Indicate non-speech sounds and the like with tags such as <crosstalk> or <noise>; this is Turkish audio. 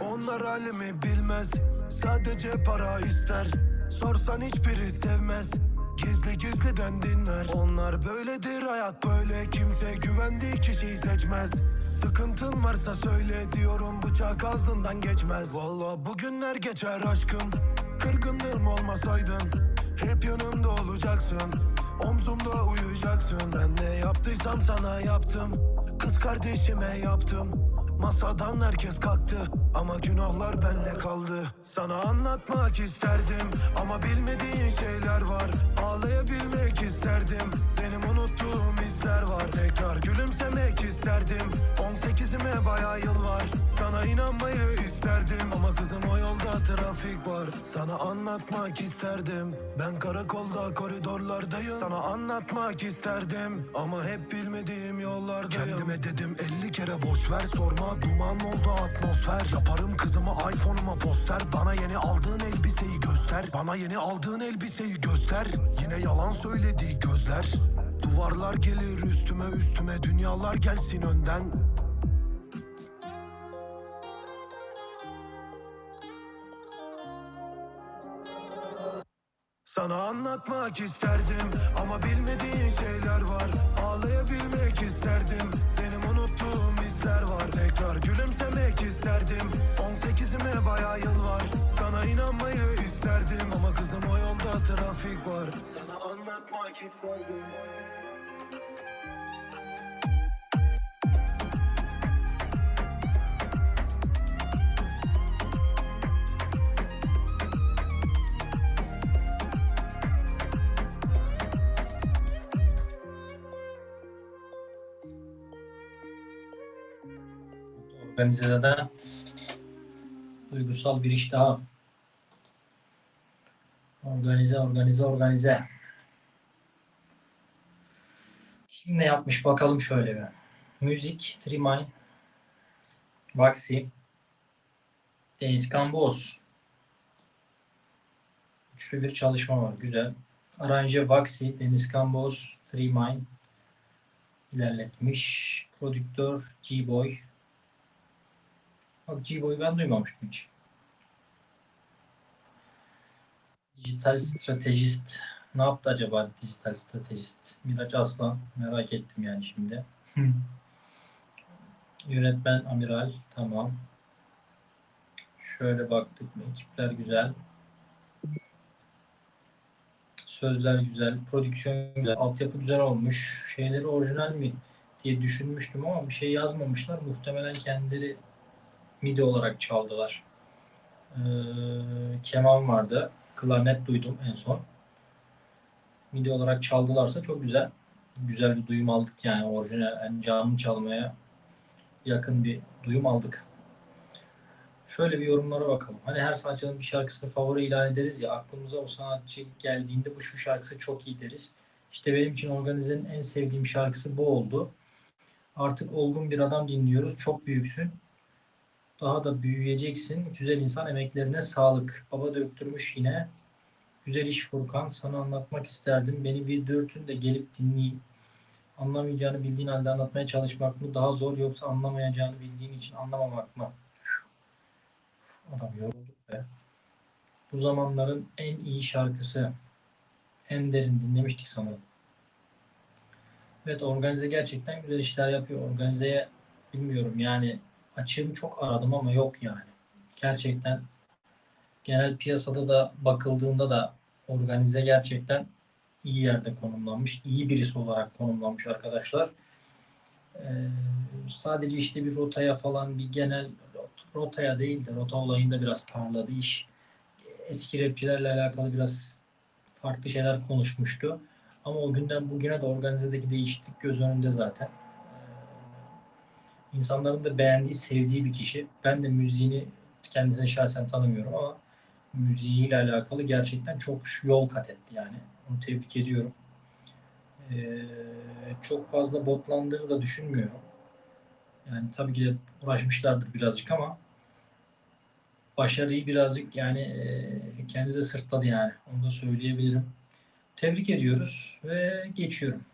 Onlar halimi bilmez Sadece para ister. Sorsan hiçbiri sevmez Gizli gizliden dinler. Onlar böyledir hayat böyle. Kimse güvendiği kişiyi seçmez. Sıkıntın varsa söyle diyorum Bıçak ağzından geçmez. Valla bugünler geçer aşkım Kırgınlığım olmasaydın Hep yanımda olacaksın Omzumda uyuyacaksın. Ben ne yaptıysam sana yaptım. Kız kardeşime yaptım. Masadan herkes kalktı. Ama günahlar benle kaldı. Sana anlatmak isterdim. Ama bilmediğin şeyler var. Ağlayabilmek isterdim. Benim unuttuğum izler var. Tekrar gülümsemek isterdim. 18'ime baya yıl var. Sana inanmayı isterdim. Ama kızım o trafik var. Sana anlatmak isterdim. Ben karakolda koridorlardayım. Sana anlatmak isterdim. Ama hep bilmediğim yollardayım. Kendime dedim 50 kere boş ver sorma. Duman oldu atmosfer. Yaparım kızıma iPhone'uma poster. Bana yeni aldığın elbiseyi göster. Bana yeni aldığın elbiseyi göster. Yine yalan söylediği gözler. Duvarlar gelir üstüme üstüme. Dünyalar gelsin önden Sana anlatmak isterdim ama bilmediğin şeyler var. Ağlayabilmek isterdim. Benim unuttuğum izler var. Tekrar gülümsemek isterdim. 18'ime baya yıl var. Sana inanmayı isterdim ama kızım o yolda trafik var. Sana anlatmak isterdim Organizeden duygusal bir iş daha. Organize, organize, organize. Kim ne yapmış bakalım şöyle bir. Müzik, Trimay, Vaksi, Deniz Kamboz. Üçlü bir çalışma var. Güzel. Aranje Vaksi, Deniz Kamboz, Trimay ilerletmiş. Prodüktör G-Boy. Bak G-Boy'u ben duymamıştım hiç. Dijital stratejist. Ne yaptı acaba dijital stratejist? Miraç Aslan. Merak ettim yani şimdi. <laughs> Yönetmen Amiral. Tamam. Şöyle baktık mı? Ekipler güzel. Sözler güzel. Prodüksiyon güzel. Altyapı güzel olmuş. Şeyleri orijinal mi diye düşünmüştüm ama bir şey yazmamışlar. Muhtemelen kendileri MIDI olarak çaldılar. Ee, keman vardı. Klarnet duydum en son. MIDI olarak çaldılarsa çok güzel. Güzel bir duyum aldık yani orijinal yani canlı çalmaya yakın bir duyum aldık. Şöyle bir yorumlara bakalım. Hani her sanatçının bir şarkısını favori ilan ederiz ya aklımıza o sanatçı geldiğinde bu şu şarkısı çok iyi deriz. İşte benim için organizenin en sevdiğim şarkısı bu oldu. Artık olgun bir adam dinliyoruz. Çok büyüksün. Daha da büyüyeceksin. Güzel insan emeklerine sağlık. Baba döktürmüş yine. Güzel iş Furkan. Sana anlatmak isterdim. Beni bir dürtün de gelip dinleyeyim. Anlamayacağını bildiğin halde anlatmaya çalışmak mı daha zor yoksa anlamayacağını bildiğin için anlamamak mı? Adam yorulduk be. Bu zamanların en iyi şarkısı. En derin dinlemiştik sanırım. Evet organize gerçekten güzel işler yapıyor. Organizeye bilmiyorum yani açığını çok aradım ama yok yani. Gerçekten genel piyasada da bakıldığında da organize gerçekten iyi yerde konumlanmış. iyi birisi olarak konumlanmış arkadaşlar. Ee, sadece işte bir rotaya falan bir genel rotaya değil de rota olayında biraz parladı iş. Eski rapçilerle alakalı biraz farklı şeyler konuşmuştu. Ama o günden bugüne de organizedeki değişiklik göz önünde zaten. İnsanların da beğendiği, sevdiği bir kişi. Ben de müziğini kendisini şahsen tanımıyorum ama müziğiyle alakalı gerçekten çok yol kat etti yani. Onu tebrik ediyorum. Ee, çok fazla botlandığını da düşünmüyorum. Yani tabii ki de uğraşmışlardır birazcık ama başarıyı birazcık yani e, kendi de sırtladı yani. Onu da söyleyebilirim. Tebrik ediyoruz ve geçiyorum.